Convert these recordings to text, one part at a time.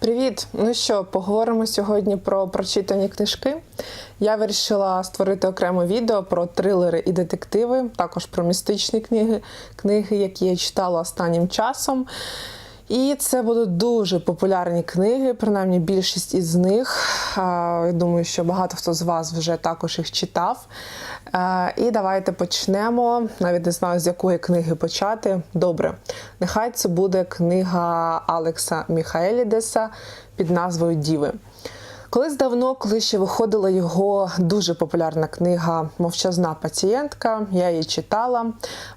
Привіт! Ну що, поговоримо сьогодні про прочитані книжки. Я вирішила створити окреме відео про трилери і детективи, також про містичні книги, книги, які я читала останнім часом. І це будуть дуже популярні книги, принаймні більшість із них. Я думаю, що багато хто з вас вже також їх читав. І давайте почнемо. Навіть не знаю, з якої книги почати. Добре, нехай це буде книга Алекса Міхаелідеса під назвою Діви. Колись давно, коли ще виходила його дуже популярна книга Мовчазна пацієнтка, я її читала.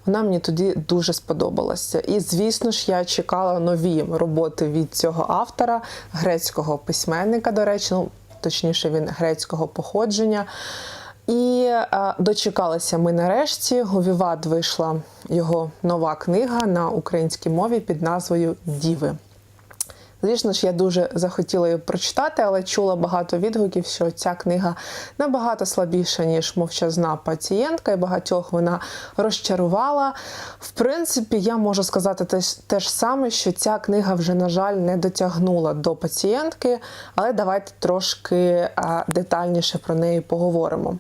Вона мені тоді дуже сподобалася. І, звісно ж, я чекала нові роботи від цього автора, грецького письменника, до речі, ну точніше, він грецького походження. І е, дочекалися ми нарешті. У Віват вийшла його нова книга на українській мові під назвою Діви. Звісно ж, я дуже захотіла її прочитати, але чула багато відгуків, що ця книга набагато слабіша, ніж мовчазна пацієнтка, і багатьох вона розчарувала. В принципі, я можу сказати те, те ж саме, що ця книга вже, на жаль, не дотягнула до пацієнтки, але давайте трошки детальніше про неї поговоримо.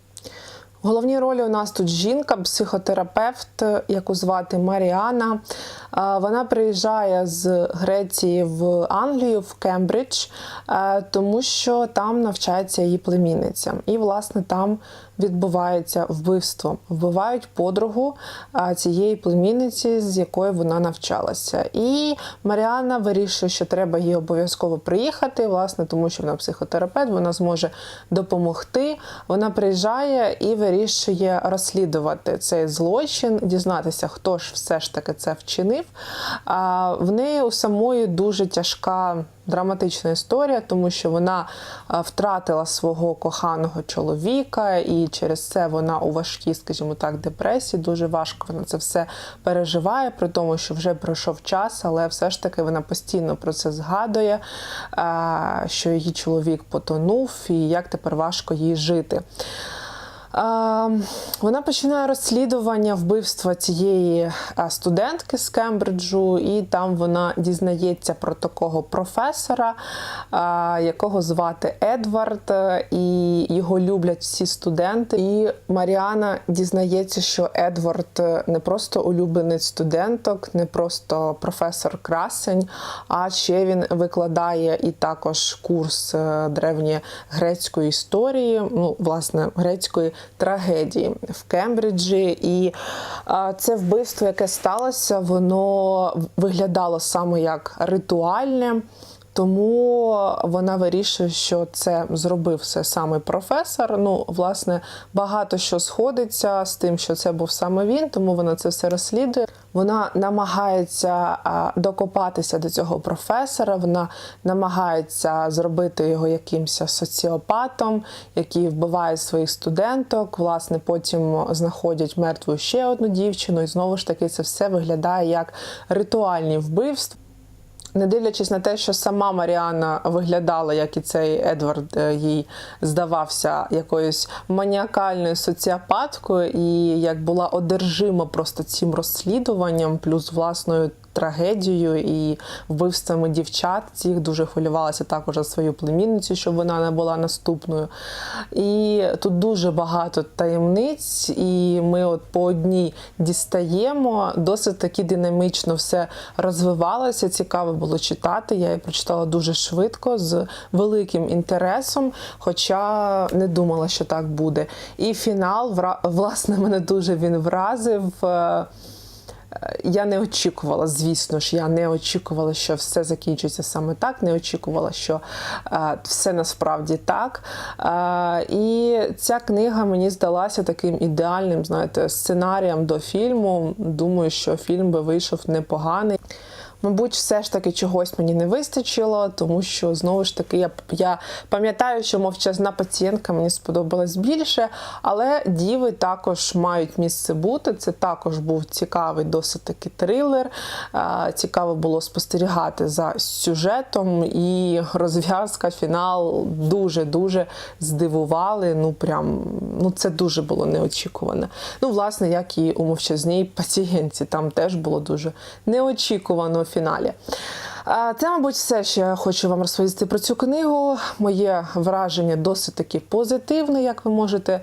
В головній ролі у нас тут жінка, психотерапевт, яку звати Маріана. Е, Вона приїжджає з Греції в Англію, в Кембридж, е, тому що там навчається її племінниця. І, власне, там відбувається вбивство. Вбивають подругу цієї племінниці, з якою вона навчалася. І Маріана вирішує, що треба їй обов'язково приїхати, власне, тому що вона психотерапевт, вона зможе допомогти. Вона приїжджає і вирішує розслідувати цей злочин, дізнатися, хто ж все ж таки це вчинив. В неї у самої дуже тяжка. Драматична історія, тому що вона втратила свого коханого чоловіка, і через це вона у важкій, скажімо так, депресії. Дуже важко вона це все переживає, при тому, що вже пройшов час, але все ж таки вона постійно про це згадує, що її чоловік потонув, і як тепер важко їй жити. А, Вона починає розслідування вбивства цієї студентки з Кембриджу, і там вона дізнається про такого професора, а, якого звати Едвард, е, і його люблять всі студенти. І Маріана дізнається, що Едвард е, не просто улюбленець студенток, не просто професор красень, а ще він викладає і також курс е, древньогрецької історії, ну, власне, грецької трагедії в Кембриджі. І це вбивство, яке сталося, воно виглядало саме як ритуальне. Тому вона вирішує, що це зробив все саме професор. Ну, власне, багато що сходиться з тим, що це був саме він, тому вона це все розслідує. Вона намагається докопатися до цього професора. Вона намагається зробити його якимось соціопатом, який вбиває своїх студенток. Власне, потім знаходять мертву ще одну дівчину, і знову ж таки це все виглядає як ритуальні вбивства. Не дивлячись на те, що сама Маріана виглядала, як і цей Едвард е, їй здавався якоюсь маніакальною соціопаткою, і як була одержима просто цим розслідуванням, плюс власною трагедією і вбивствами дівчат. Цих дуже хвилювалася також за свою племінницю, щоб вона не була наступною. І тут дуже багато таємниць, і ми от по одній дістаємо. Досить таки динамічно все розвивалося. Цікаво було читати. Я її прочитала дуже швидко, з великим інтересом, хоча не думала, що так буде. І фінал, власне, мене дуже він вразив. Я не очікувала, звісно ж, я не очікувала, що все закінчиться саме так. Не очікувала, що е, все насправді так. Е, і ця книга мені здалася таким ідеальним, знаєте, сценарієм до фільму. Думаю, що фільм би вийшов непоганий. Мабуть, все ж таки чогось мені не вистачило, тому що знову ж таки я, я пам'ятаю, що мовчазна пацієнтка мені сподобалась більше, але діви також мають місце бути. Це також був цікавий досить таки трилер. Цікаво було спостерігати за сюжетом, і розв'язка, фінал дуже-дуже здивували. Ну прям ну це дуже було неочікувано. Ну, власне, як і у мовчазній пацієнтці, там теж було дуже неочікувано фіналі. Це, мабуть, все, що я хочу вам розповісти про цю книгу. Моє враження досить таки позитивне, як ви можете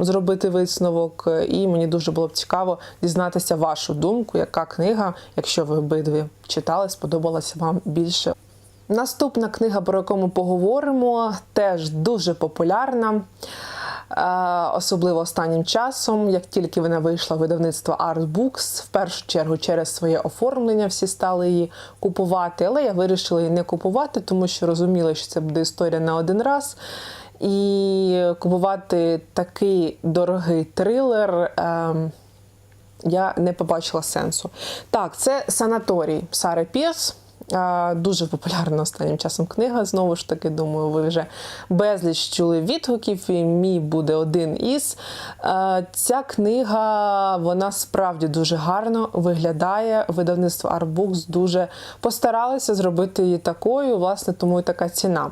зробити висновок. І мені дуже було б цікаво дізнатися вашу думку, яка книга, якщо ви обидві читали, сподобалася вам більше. Наступна книга, про яку ми поговоримо, теж дуже популярна. Е, Особливо останнім часом, як тільки вона вийшла в видавництво Art Books, в першу чергу через своє оформлення всі стали її купувати. Але я вирішила її не купувати, тому що розуміла, що це буде історія на один раз. І купувати такий дорогий трилер. ем, я не побачила сенсу. Так, це санаторій Сари Пірс. Дуже популярна останнім часом книга. Знову ж таки, думаю, ви вже безліч чули відгуків, і мій буде один із. Ця книга вона справді дуже гарно виглядає. Видавництво Artbooks дуже постаралося зробити її такою, власне, тому і така ціна.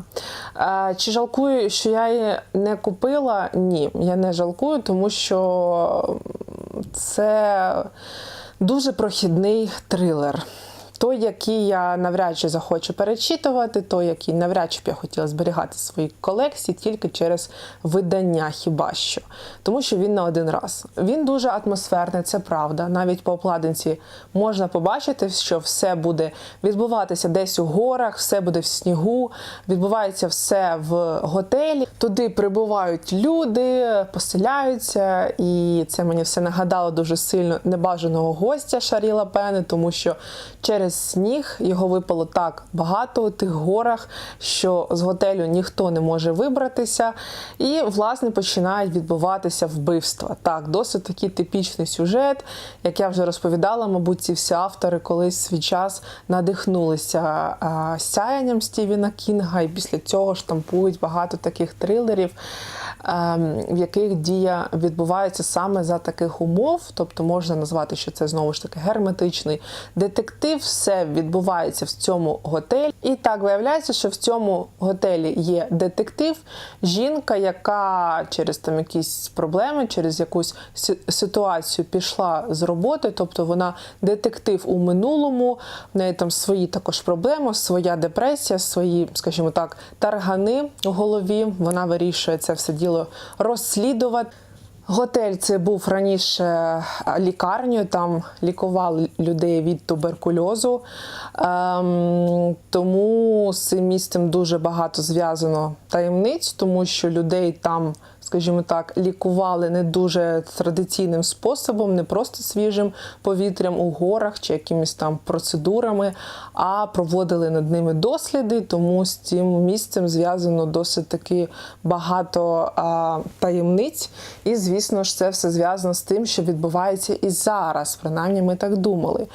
Чи жалкую, що я її не купила? Ні, я не жалкую, тому що це дуже прохідний трилер. Той, який я навряд чи захочу перечитувати, той, який навряд чи б я хотіла зберігати в своїй колекції тільки через видання, хіба що. Тому що він на один раз. Він дуже атмосферний, це правда. Навіть по обкладинці можна побачити, що все буде відбуватися десь у горах, все буде в снігу, відбувається все в готелі. Туди прибувають люди, поселяються, і це мені все нагадало дуже сильно небажаного гостя Шаріла Пени, тому що через сніг його випало так багато у тих горах, що з готелю ніхто не може вибратися, і власне починають відбуватися вбивства. Так, досить такий типічний сюжет, як я вже розповідала, мабуть, ці всі автори колись свій час надихнулися сяянням Стівена Кінга, і після цього штампують багато таких трилерів. ем, В яких дія відбувається саме за таких умов, тобто можна назвати, що це знову ж таки герметичний детектив, все відбувається в цьому готелі. І так виявляється, що в цьому готелі є детектив, жінка, яка через там якісь проблеми, через якусь ситуацію пішла з роботи, тобто вона детектив у минулому, в неї там свої також проблеми, своя депресія, свої, скажімо так, таргани у голові. Вона вирішує це все діло розслідувати. Готель це був раніше лікарню, там лікували людей від туберкульозу. Ем, тому з цим місцем дуже багато зв'язано таємниць, тому що людей там, скажімо так, лікували не дуже традиційним способом, не просто свіжим повітрям у горах чи якимись там процедурами, а проводили над ними досліди. Тому з цим місцем зв'язано досить таки багато а, таємниць. І, звісно ж, це все зв'язано з тим, що відбувається і зараз. Принаймні, ми так думали.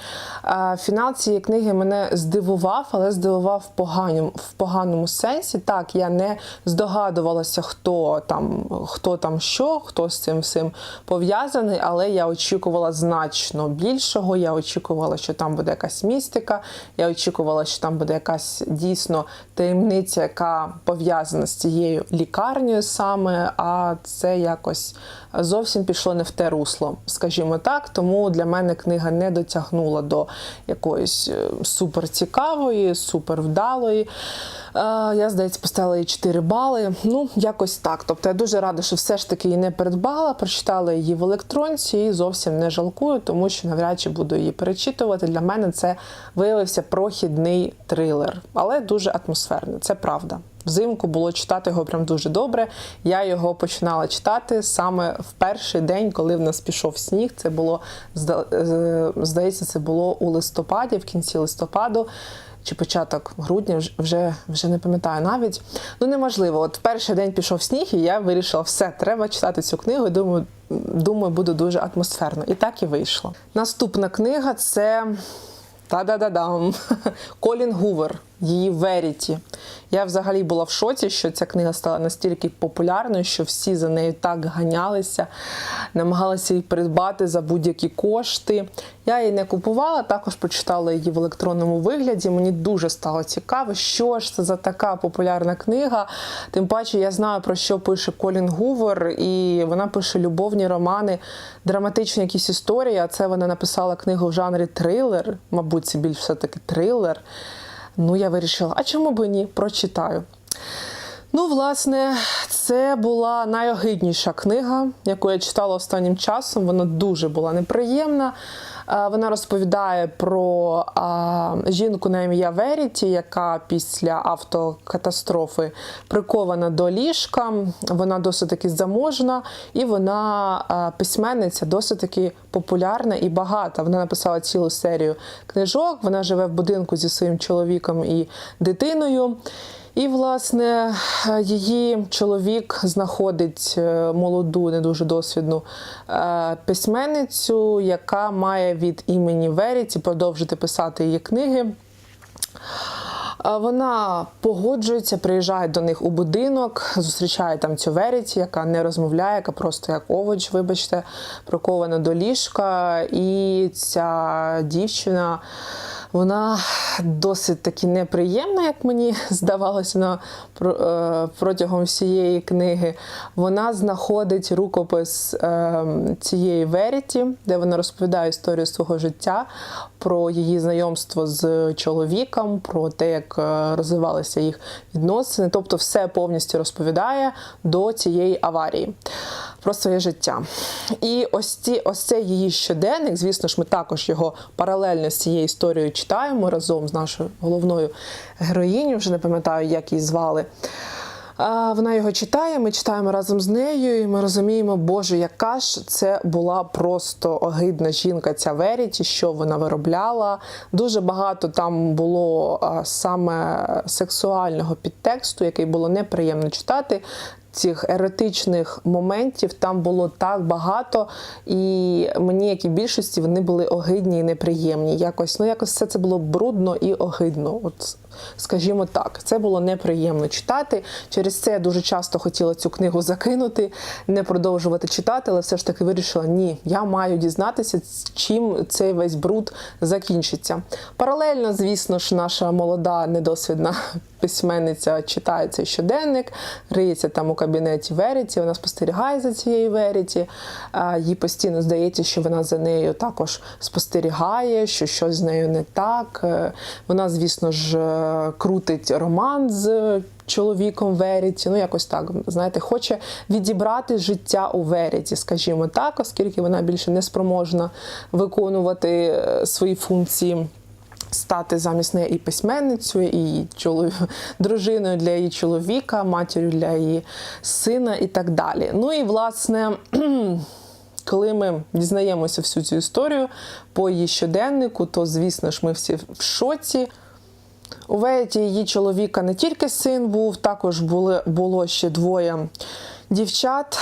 А, фінал цієї книги мене здивував, але здивував в поганому, в поганому сенсі. Так, я не здогадувалася, хто там, хто там що, хто з цим всім пов'язаний, але я очікувала значно більшого. Я очікувала, що там буде якась містика. Я очікувала, що там буде якась дійсно таємниця, яка пов'язана з цією лікарнею саме. А це якось зовсім пішло не в те русло, скажімо так. Тому для мене книга не дотягнула до якоїсь е, супер цікавої, супер вдалої. Е, Я, здається, поставила їй 4 бали. Ну, якось так. Тобто я дуже рада, що все ж таки її не придбала, прочитала її в електронці і зовсім не жалкую, тому що навряд чи буду її перечитувати. Для мене це виявився прохідний трилер, але дуже атмосферний. Це правда. Взимку було читати його прям дуже добре. Я його починала читати саме в перший день, коли в нас пішов сніг. Це було здається, це було у листопаді, в кінці листопаду. Чи початок грудня, вже- вже, не пам'ятаю навіть. Ну неможливо. От перший день пішов сніг, і я вирішила, все, треба читати цю книгу. і Думаю, думаю, буде дуже атмосферно. І так і вийшло. Наступна книга це та-да-да-дам. Колін Гувер, її Веріті. Я взагалі була в шоці, що ця книга стала настільки популярною, що всі за нею так ганялися, намагалися її придбати за будь-які кошти. Я її не купувала, також прочитала її в електронному вигляді. Мені дуже стало цікаво, що ж це за така популярна книга. Тим паче, я знаю про що пише Колін Гувер, і вона пише любовні романи, драматичні якісь історії. А це вона написала книгу в жанрі трилер. Мабуть, це більш все-таки трилер. Ну, я вирішила, а чому б ні? Прочитаю. Ну, власне, це була найогидніша книга, яку я читала останнім часом. Вона дуже була неприємна. Вона розповідає про жінку на ім'я Веріті, яка після автокатастрофи прикована до ліжка. Вона досить таки заможна, і вона письменниця досить таки популярна і багата. Вона написала цілу серію книжок. Вона живе в будинку зі своїм чоловіком і дитиною. І, власне, її чоловік знаходить е, молоду, не дуже досвідну е, письменницю, яка має від імені Веріті продовжити писати її книги. Вона погоджується, приїжджає до них у будинок, зустрічає там цю Веріті, яка не розмовляє, яка просто як овоч, вибачте, прикована до ліжка. І ця дівчина. Вона досить таки неприємна, як мені здавалося на е, протягом всієї книги. Вона знаходить рукопис е, цієї Веріті, де вона розповідає історію свого життя, про її знайомство з чоловіком, про те, як е, розвивалися їх відносини. Тобто, все повністю розповідає до цієї аварії про своє життя. І ось ці, ось цей її щоденник, звісно ж, ми також його паралельно з цією історією читаємо разом з нашою головною героїнею, вже не пам'ятаю, як її звали. Вона його читає, ми читаємо разом з нею, і ми розуміємо, Боже, яка ж це була просто огидна жінка, ця Веріті, що вона виробляла. Дуже багато там було саме сексуального підтексту, який було неприємно читати. Цих еретичних моментів там було так багато, і мені, як і більшості, вони були огидні і неприємні. Якось ну якось все це було брудно і огидно. От скажімо так, це було неприємно читати. Через це я дуже часто хотіла цю книгу закинути, не продовжувати читати, але все ж таки вирішила: ні, я маю дізнатися, чим цей весь бруд закінчиться. Паралельно, звісно ж, наша молода недосвідна письменниця читає цей щоденник, риється там у кабінеті Веріті, вона спостерігає за цією Веріті. Їй постійно здається, що вона за нею також спостерігає, що щось з нею не так. Е, Вона, звісно ж, е, крутить роман з чоловіком Веріті. Ну, якось так, знаєте, хоче відібрати життя у Веріті, скажімо так, оскільки вона більше не спроможна виконувати е, свої функції стати замість неї і письменницею, і чолов... дружиною для її чоловіка, матір'ю для її сина і так далі. Ну і власне. Коли ми дізнаємося всю цю історію по її щоденнику, то звісно ж ми всі в шоці. У Веті її чоловіка не тільки син був, також були, було ще двоє дівчат,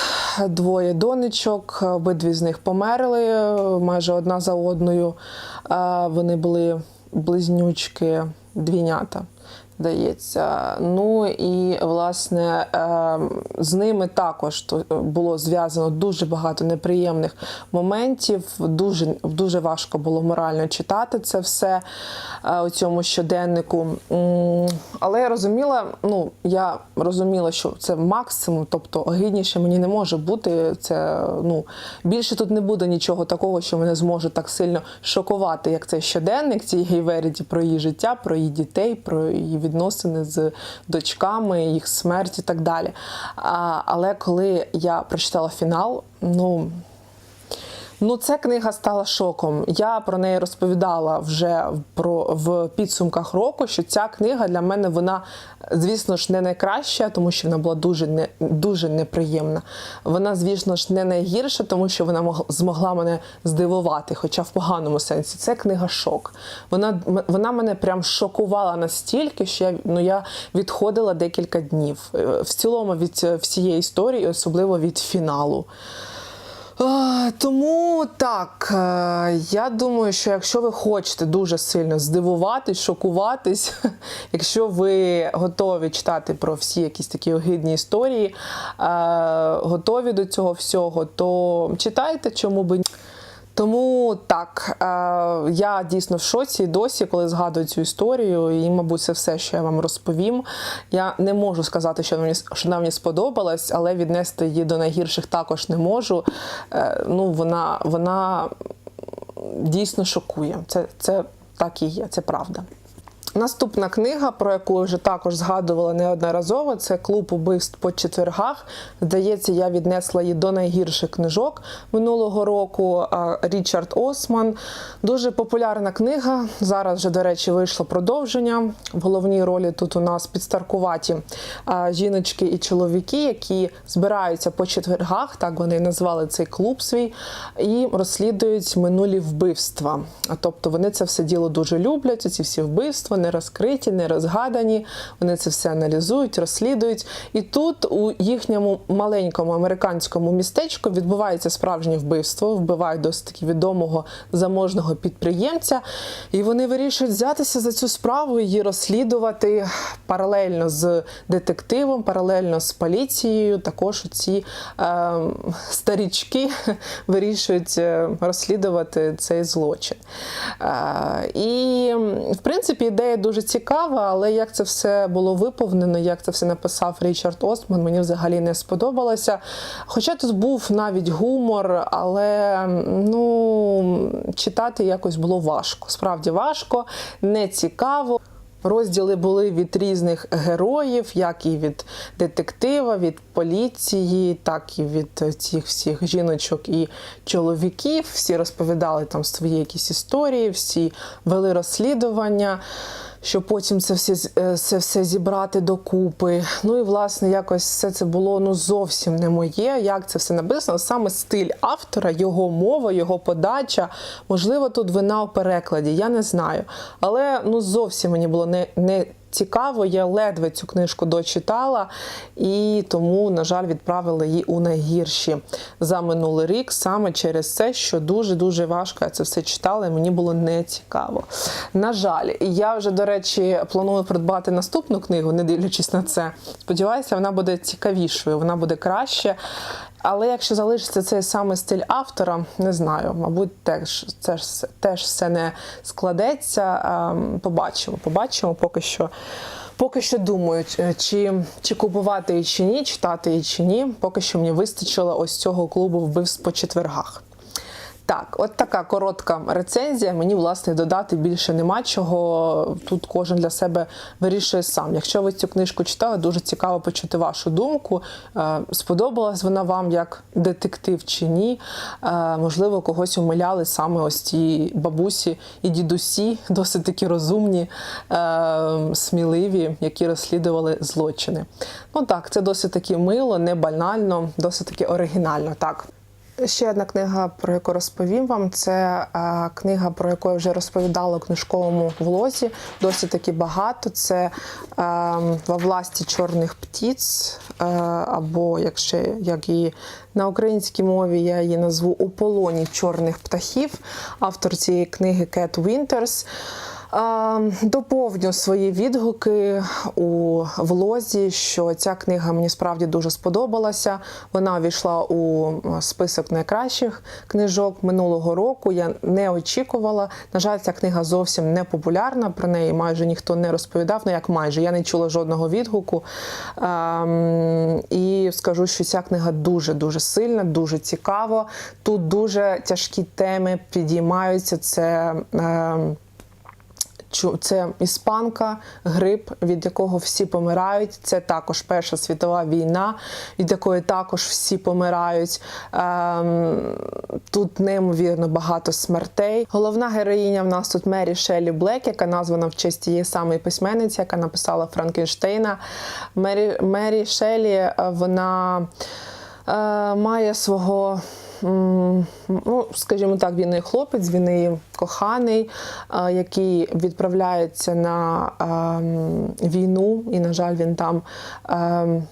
двоє донечок. Обидві з них померли майже одна за одною. Вони були близнючки, двійнята. Здається, ну і власне е, з ними також було зв'язано дуже багато неприємних моментів. Дуже дуже важко було морально читати це все е, у цьому щоденнику. Але я розуміла, ну я розуміла, що це максимум, тобто огидніше мені не може бути. Це ну більше тут не буде нічого такого, що мене зможе так сильно шокувати, як цей щоденник цієї Веріті про її життя, про її дітей, про її відносини з дочками, їх смерть і так далі. А, але коли я прочитала фінал, ну. Ну, ця книга стала шоком. Я про неї розповідала вже про в підсумках року, що ця книга для мене вона, звісно ж, не найкраща, тому що вона була дуже не дуже неприємна. Вона, звісно ж, не найгірша, тому що вона мог, змогла мене здивувати, хоча в поганому сенсі. Це книга шок. Вона вона мене прям шокувала настільки, що я ну я відходила декілька днів. Е, В цілому від всієї історії, особливо від фіналу. Тому так, е, я думаю, що якщо ви хочете дуже сильно здивуватись, шокуватись, якщо ви готові читати про всі якісь такі огидні історії, е, готові до цього всього, то читайте, чому би ні. Тому так, е, я дійсно в шоці досі, коли згадую цю історію, і, мабуть, це все, що я вам розповім. Я не можу сказати, що мені що мені сподобалась, але віднести її до найгірших також не можу. Е, ну, вона, вона дійсно шокує. Це, це так і є, це правда. Наступна книга, про яку я вже також згадувала неодноразово, це клуб убивств по четвергах. Здається, я віднесла її до найгірших книжок минулого року. Річард Осман. Дуже популярна книга. Зараз вже, до речі, вийшло продовження. В головній ролі тут у нас підстаркуваті жіночки і чоловіки, які збираються по четвергах, так вони назвали цей клуб свій, і розслідують минулі вбивства. Тобто вони це все діло дуже люблять. Ці всі вбивства не розкриті, не розгадані. Вони це все аналізують, розслідують. І тут у їхньому маленькому американському містечку відбувається справжнє вбивство. Вбивають досить таки відомого заможного підприємця. І вони вирішують взятися за цю справу, її розслідувати паралельно з детективом, паралельно з поліцією. Також ці е, старічки вирішують е, розслідувати цей злочин. Е, і, в принципі, ідея дуже цікава, але як це все було виповнено, як це все написав Річард Осман, мені взагалі не сподобалося. Хоча тут був навіть гумор, але ну, читати якось було важко. Справді важко, не цікаво. Розділи були від різних героїв, як і від детектива, від поліції, так і від цих всіх жіночок і чоловіків. Всі розповідали там свої якісь історії, всі вели розслідування. Щоб потім це все, це все зібрати докупи. Ну і власне якось все це було ну зовсім не моє. Як це все написано? Саме стиль автора, його мова, його подача. Можливо, тут вина у перекладі, я не знаю. Але ну зовсім мені було не, не цікаво. Я ледве цю книжку дочитала, і тому, на жаль, відправила її у найгірші за минулий рік, саме через це, що дуже дуже важко я це все читала, і мені було не цікаво. На жаль, я вже, до речі, планую придбати наступну книгу, не дивлячись на це. Сподіваюся, вона буде цікавішою, вона буде краще. Але якщо залишиться цей самий стиль автора, не знаю, мабуть, теж це ж теж все не складеться. Побачимо, побачимо поки що. Поки що думаю, чи, чи купувати її чи ні, читати її чи ні. Поки що мені вистачило ось цього клубу вбивств по четвергах. Так, от така коротка рецензія. Мені, власне, додати більше нема чого. Тут кожен для себе вирішує сам. Якщо ви цю книжку читали, дуже цікаво почути вашу думку. Е, Сподобалась вона вам як детектив чи ні? Е, Можливо, когось умиляли саме ось ці бабусі і дідусі, досить такі розумні, е, сміливі, які розслідували злочини. Ну так, це досить таки мило, не банально, досить таки оригінально. Так. Ще одна книга, про яку розповім вам, це е, книга, про яку я вже розповідала у книжковому влозі. Досить таки багато. Це е, во власті чорних птіць, е, або якщо як її на українській мові я її назву у полоні чорних птахів. Автор цієї книги Кет Вінтерс. Доповню свої відгуки у влозі, що ця книга мені справді дуже сподобалася. Вона увійшла у список найкращих книжок минулого року. Я не очікувала. На жаль, ця книга зовсім не популярна. Про неї майже ніхто не розповідав. Ну як майже я не чула жодного відгуку. Ем, І скажу, що ця книга дуже дуже сильна, дуже цікава. Тут дуже тяжкі теми підіймаються. Це. Це іспанка, грип, від якого всі помирають. Це також Перша світова війна, від якої також всі помирають. Ем, тут неймовірно багато смертей. Головна героїня в нас тут Мері Шеллі Блек, яка названа в честь тієї самої письменниці, яка написала Франкенштейна. Мері, Мері Шеллі, е, вона е, має свого. Ну, скажімо так, він і хлопець, він і коханий, який відправляється на ем, війну, і, на жаль, він там ем,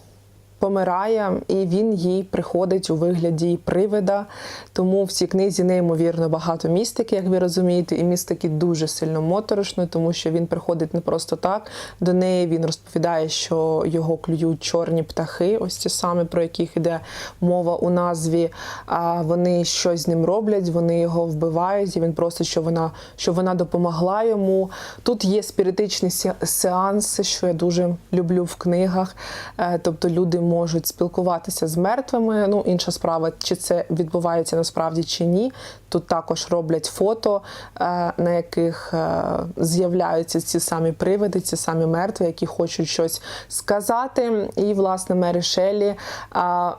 помирає, і він їй приходить у вигляді привида. Тому в цій книзі неймовірно багато містики, як ви розумієте, і містики дуже сильно моторошно, тому що він приходить не просто так до неї. Він розповідає, що його клюють чорні птахи, ось ті самі, про яких іде мова у назві. А вони щось з ним роблять, вони його вбивають, і він просить, щоб вона, щоб вона допомогла йому. Тут є спіритичні сеанси, що я дуже люблю в книгах. Е, Тобто люди можуть спілкуватися з мертвими. Ну, інша справа, чи це відбувається насправді чи ні. Тут також роблять фото, е, на яких е, з'являються ці самі привиди, ці самі мертві, які хочуть щось сказати. І, власне, Мері Шеллі е,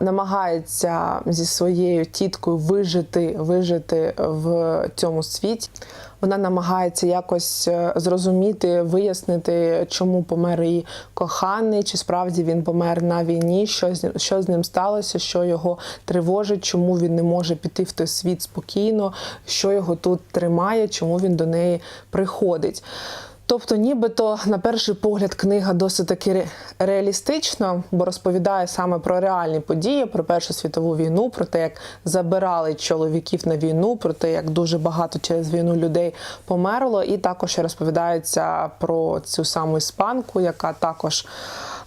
намагається зі своєю тіткою вижити, вижити в цьому світі. Вона намагається якось е, зрозуміти, вияснити, чому помер її коханий, чи справді він помер на війні, що з ним, що з ним сталося, що його тривожить, чому він не може піти в той світ спокійно, що його тут тримає, чому він до неї приходить. Тобто, нібито на перший погляд книга досить таки ре- реалістична, бо розповідає саме про реальні події, про Першу світову війну, про те, як забирали чоловіків на війну, про те, як дуже багато через війну людей померло, і також розповідається про цю саму іспанку, яка також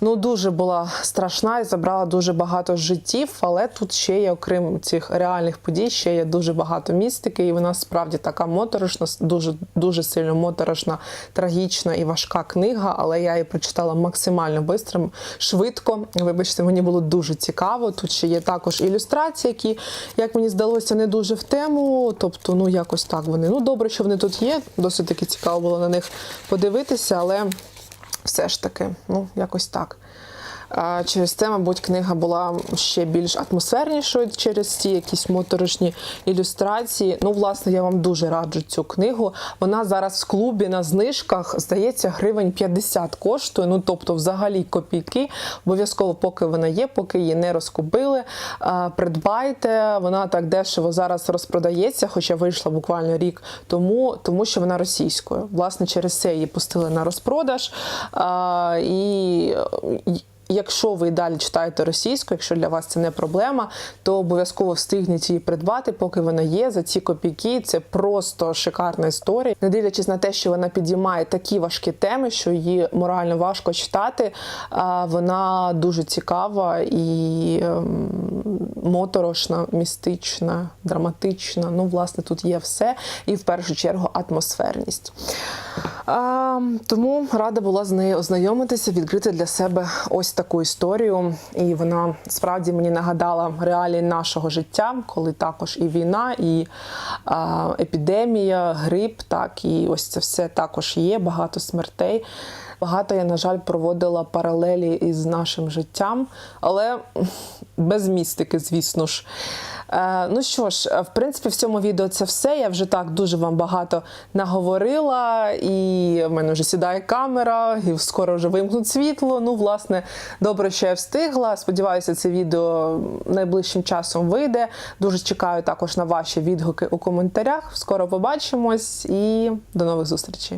ну дуже була страшна і забрала дуже багато життів. Але тут ще є, окрім цих реальних подій, ще є дуже багато містики, і вона справді така моторошна, дуже дуже сильно моторошна, трагічна і важка книга. Але я її прочитала максимально бистро, швидко. Вибачте, мені було дуже цікаво. Тут ще є також ілюстрації, які, як мені здалося, не дуже в тему. Тобто, ну якось так вони. Ну добре, що вони тут є. Досить таки цікаво було на них подивитися, але все ж таки, ну якось так. Через це, мабуть, книга була ще більш атмосфернішою через ті якісь моторошні ілюстрації. Ну, власне, я вам дуже раджу цю книгу. Вона зараз в клубі на знижках, здається, гривень 50 коштує. Ну, тобто, взагалі копійки. Обов'язково, поки вона є, поки її не розкупили. Придбайте. Вона так дешево зараз розпродається, хоча вийшла буквально рік тому, тому що вона російською. Власне, через це її пустили на розпродаж. І Якщо ви далі читаєте російську, якщо для вас це не проблема, то обов'язково встигніть її придбати, поки вона є. За ці копійки це просто шикарна історія. Не дивлячись на те, що вона підіймає такі важкі теми, що її морально важко читати. Вона дуже цікава і ем, моторошна, містична, драматична. Ну, власне, тут є все. І в першу чергу атмосферність. Тому рада була з нею ознайомитися, відкрити для себе ось таку історію. І вона справді мені нагадала реалії нашого життя, коли також і війна, і епідемія, грип, так і ось це все також є, багато смертей. Багато я, на жаль, проводила паралелі із нашим життям, але без містики, звісно ж. Е, ну що ж, в принципі, в цьому відео це все. Я вже так дуже вам багато наговорила, і в мене вже сідає камера, і скоро вже вимкнуть світло. Ну, власне, добре, що я встигла. Сподіваюся, це відео найближчим часом вийде. Дуже чекаю також на ваші відгуки у коментарях. Скоро побачимось і до нових зустрічей.